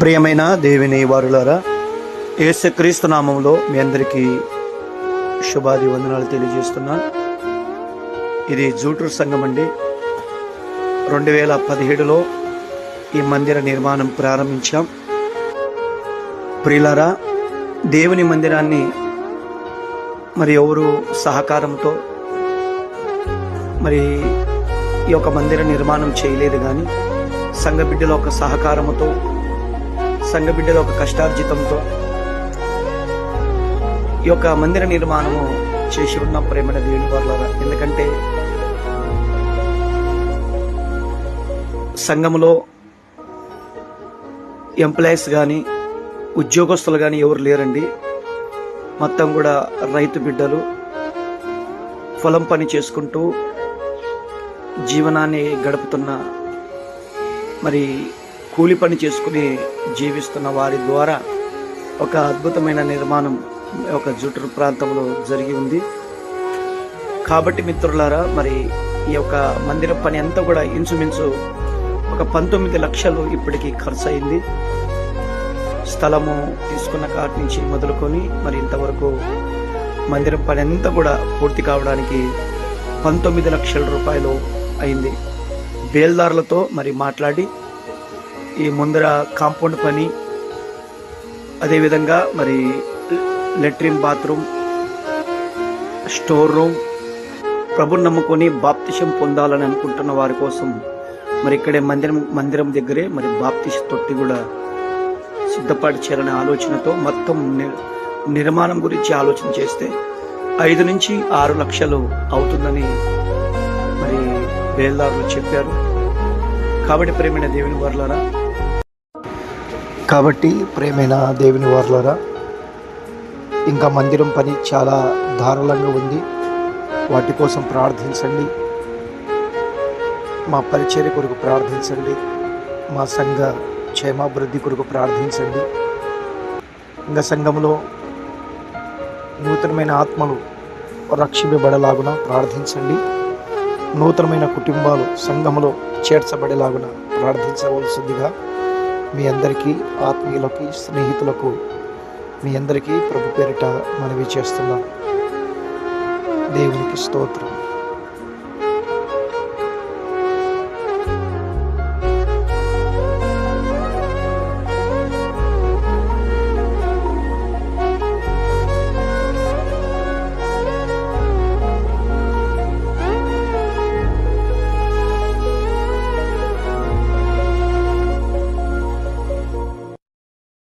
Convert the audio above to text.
ప్రియమైన దేవిని వారులారా యేసుక్రీస్తు నామంలో మీ అందరికీ శుభాది వందనాలు తెలియజేస్తున్నాను. ఇది జూటూరు సంఘం అండి. రెండు వేల పదిహేడులో ఈ మందిర నిర్మాణం ప్రారంభించాం. ప్రియులారా దేవుని మందిరాన్ని మరి ఎవరు సహకారంతో మరి ఈ యొక్క మందిర నిర్మాణం చేయలేదు కానీ సంఘ బిడ్డల ఒక సహకారముతో సంఘ ఒక కష్టార్జితంతో ఈ యొక్క మందిర నిర్మాణము చేసి ఉన్న ప్రేమల దేవుని వాళ్ళ ఎందుకంటే సంఘములో ఎంప్లాయీస్ కానీ ఉద్యోగస్తులు కానీ ఎవరు లేరండి. మొత్తం కూడా రైతు బిడ్డలు పొలం పని చేసుకుంటూ జీవనాన్ని గడుపుతున్న మరి కూలి పని చేసుకుని జీవిస్తున్న వారి ద్వారా ఒక అద్భుతమైన నిర్మాణం ఒక జుట్టు ప్రాంతంలో జరిగి ఉంది. కాబట్టి మిత్రులారా మరి ఈ యొక్క మందిర పని అంతా కూడా ఇంచుమించు ఒక పంతొమ్మిది లక్షలు ఇప్పటికీ ఖర్చు అయింది స్థలము తీసుకున్న కాటి నుంచి మొదలుకొని మరి ఇంతవరకు మందిరం పని అంతా కూడా పూర్తి కావడానికి పంతొమ్మిది లక్షల రూపాయలు అయింది. బేల్దారులతో మరి మాట్లాడి ఈ ముందర కాంపౌండ్ పని. అదేవిధంగా మరి లెట్రిన్ బాత్రూమ్ స్టోర్ రూమ్ ప్రభుని నమ్ముకొని బాప్తిషం పొందాలని అనుకుంటున్న వారి కోసం మరి ఇక్కడే మందిరం మందిరం దగ్గరే మరి బాప్తిష తొట్టి కూడా సిద్ధపాటు చేయాలనే ఆలోచనతో మొత్తం ని- నిర్మాణం గురించి ఆలోచన చేస్తే ఐదు నుంచి ఆరు లక్షలు అవుతుందని మరి బేల్దారులు చెప్పారు. కాబట్టి ప్రేమైన దేవుని వర్లరా కాబట్టి ప్రేమైన దేవుని వారులరా ఇంకా మందిరం పని చాలా ధారాళంగా ఉంది. వాటి కోసం ప్రార్థించండి. మా పరిచర్య కొరకు ప్రార్థించండి. మా సంఘ క్షేమాభివృద్ధి కొరకు ప్రార్థించండి. ఇంకా సంఘంలో నూతనమైన ఆత్మలు రక్షింపబడేలాగున ప్రార్థించండి. నూతనమైన కుటుంబాలు సంఘములో చేర్చబడేలాగున ప్రార్థించవలసిందిగా మీ అందరికీ ఆత్మీయులకి స్నేహితులకు మీ అందరికీ ప్రభు పేరిట మనవి చేస్తున్నాం. దేవునికి స్తోత్రం.